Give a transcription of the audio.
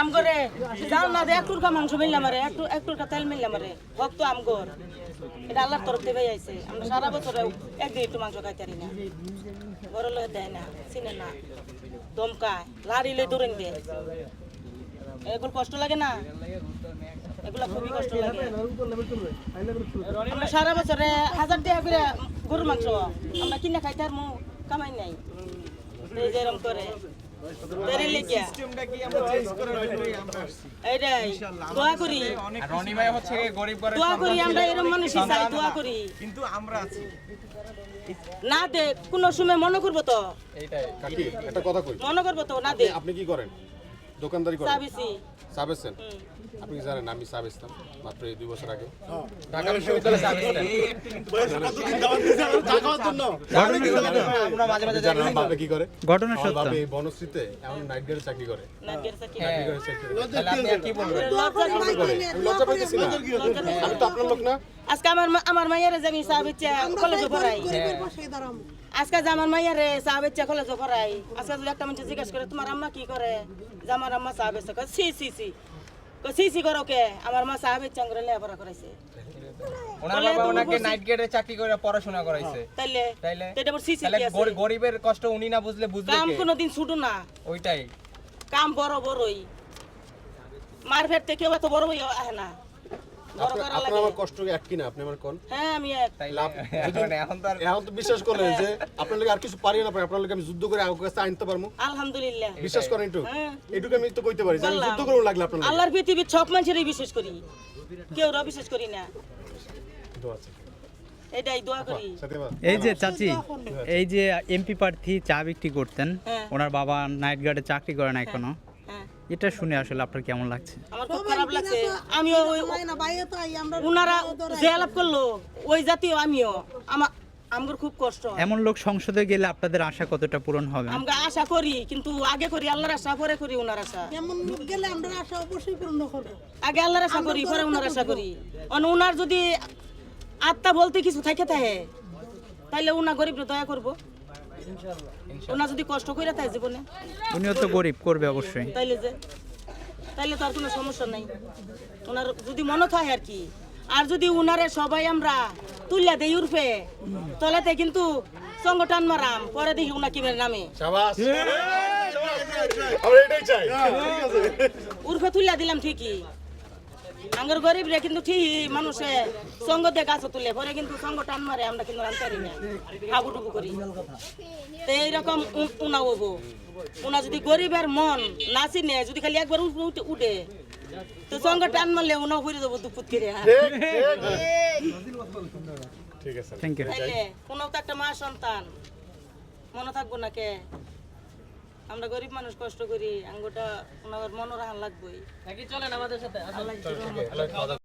আম করে জাল না দে একটুর কা মাংস মিললাম আরে একটু একটুর কা তেল মিললাম আরে ভক্ত আম কর এটা আল্লাহর তরফ থেকে আইছে। আমরা সারা বছর একদিন একটু মাংস খাইতে পারি না। বড় লোক দেয় না, চিনে না। দমকায় লাড়ি লই দৌড়েন দে এগুলো কষ্ট লাগে না? এগুলো খুবই কষ্ট লাগে। আমরা সারা বছরে হাজার টাকা করে গরুর মাংস আমরা কিনে খাইতে আর মু কামাই নাই। এই যে এরম করে। তেরে লেগিয়া এইটাই দোয়া করি। আর রনি ভাই হচ্ছে গরিব ঘরের দোয়া করি আমরা এরম মানুষই চাই দোয়া করি। কিন্তু আমরা আছি। না দে কোন সময় মনে করব তো। এইটাই। কাকি কথা কই? মনে করব তো না দে। আপনি কি করেন? দোকানদারি করেন? বেচছেন আপনি কি জানেন আমি চা বেচতাম মাত্র এই দুই বছর আগে। ঢাকা বিশ্ববিদ্যালয়ে বাবা কি করে? ঘটনা সত্য। বাবা এই বনশ্রীতে এমন নাইট গার্ডে চাকরি করে। কি হ্যাঁ। নাইট গার্ডে চাকরি করে। লজ্জা পাইতেছি না আমি তো আপনার লোক না। আজকে আমার আমার মাইয়ারে যে আমি চা বেচে কলেজে পড়াই। আজকে যে আমার মাইয়ারে কলেজে পড়াই আজকে যদি একটা মানুষ জিজ্ঞেস করে তোমার আম্মা কি করে? যে আমার আম্মা সি সি সি সি সি করো কে? আমার মা চা বেচে করে লেখাপড়া করাইছে। ওনার বাবা ওনাকে নাইট গেটে চাকরি করে পড়াশোনা করাইছে। তাইলে তাইলে তো এটা আবার সি সি কি আছে গরিবের কষ্ট উনি না বুঝলে বুঝবে কাম কে? কোনোদিন ছুটো না। ওইটাই। কাম বড় বড়ই। মার ফেরতে কেউ এত বড় হইয়া আহে না। আপনার আমার কষ্ট এক কিনা? আপনি আমার কোন? হ্যাঁ আমি এক। এখন এখন তো এখন তো বিশ্বাস করলেন যে আপনার আর কিছু পারি না পারি আপনার আমি যুদ্ধ করে আমার কাছে আনতে পারব। আলহামদুলিল্লাহ। বিশ্বাস করেন একটু। হ্যাঁ। এটুকু আমি তো কইতে পারি আমি যুদ্ধ করব লাগলে আপনার আল্লাহর পৃথিবীর সব মানুষেরই বিশেষ করি। কেউ বিশেষ করি না। দোয়া বা- এই যে চাচি এই যে এমপি প্রার্থী চা বিক্রি করতেন হ্যাঁ। ওনার বাবা নাইট গার্ডে চাকরি করে না এখনও। হ্যাঁ। এটা শুনে আসলে আপনার কেমন লাগছে? আমার খুব খারাপ লাগছে। আমিও ওই উনারা যে আলাপ করল ওই জাতীয় আমিও। আমার আমার খুব কষ্ট। এমন লোক সংসদে গেলে আপনাদের আশা কতটা পূরণ হবে? আমরা আশা করি কিন্তু আগে করি আল্লাহর আশা পরে করি উনার আশা। এমন লোক গেলে আমরা আশা অবশ্যই পূর্ণ করব। আগে আল্লাহর আশা করি পরে উনার আশা করি। অন উনার যদি আত্মা বলতে কিছু থাকে থাকে তাইলে উনা গরিব দয়া করব। ওনা যদি কষ্ট করে থাকে জীবনে। উনিও তো গরিব করবে অবশ্যই। তাইলে যে তাইলে তো আর কোনো সমস্যা নাই ওনার যদি মনে থাকে আর কি আর যদি উনারে সবাই আমরা তুলিয়া দেই উরফে তলাতে কিন্তু সংগঠন মারাম পরে দেখি উনা কিমের নামে উরফে তুললে উর্ফে তুলিয়া দিলাম ঠিকই আঙ্গর গরিব রে কিন্তু ঠিক মানুষে সঙ্গ দিয়ে গাছ তুলে পরে কিন্তু সঙ্গ টান মারে আমরা কিন্তু রানতে পারি না করি। তো এইরকম উনা হব। উনা যদি গরিবের মন নাচি নে যদি খালি একবার উঠে তো সঙ্গ টান মারলে উনা ঘুরে দেবো দুপুত করে ঠিক আছে। থ্যাংক ইউ তাইলে কোনো তো একটা মা সন্তান মনে থাকব না কে? আমরা গরিব মানুষ কষ্ট করি আঙ্গুটা ওনার লাগবে। লাগবেই চলেন আমাদের সাথে।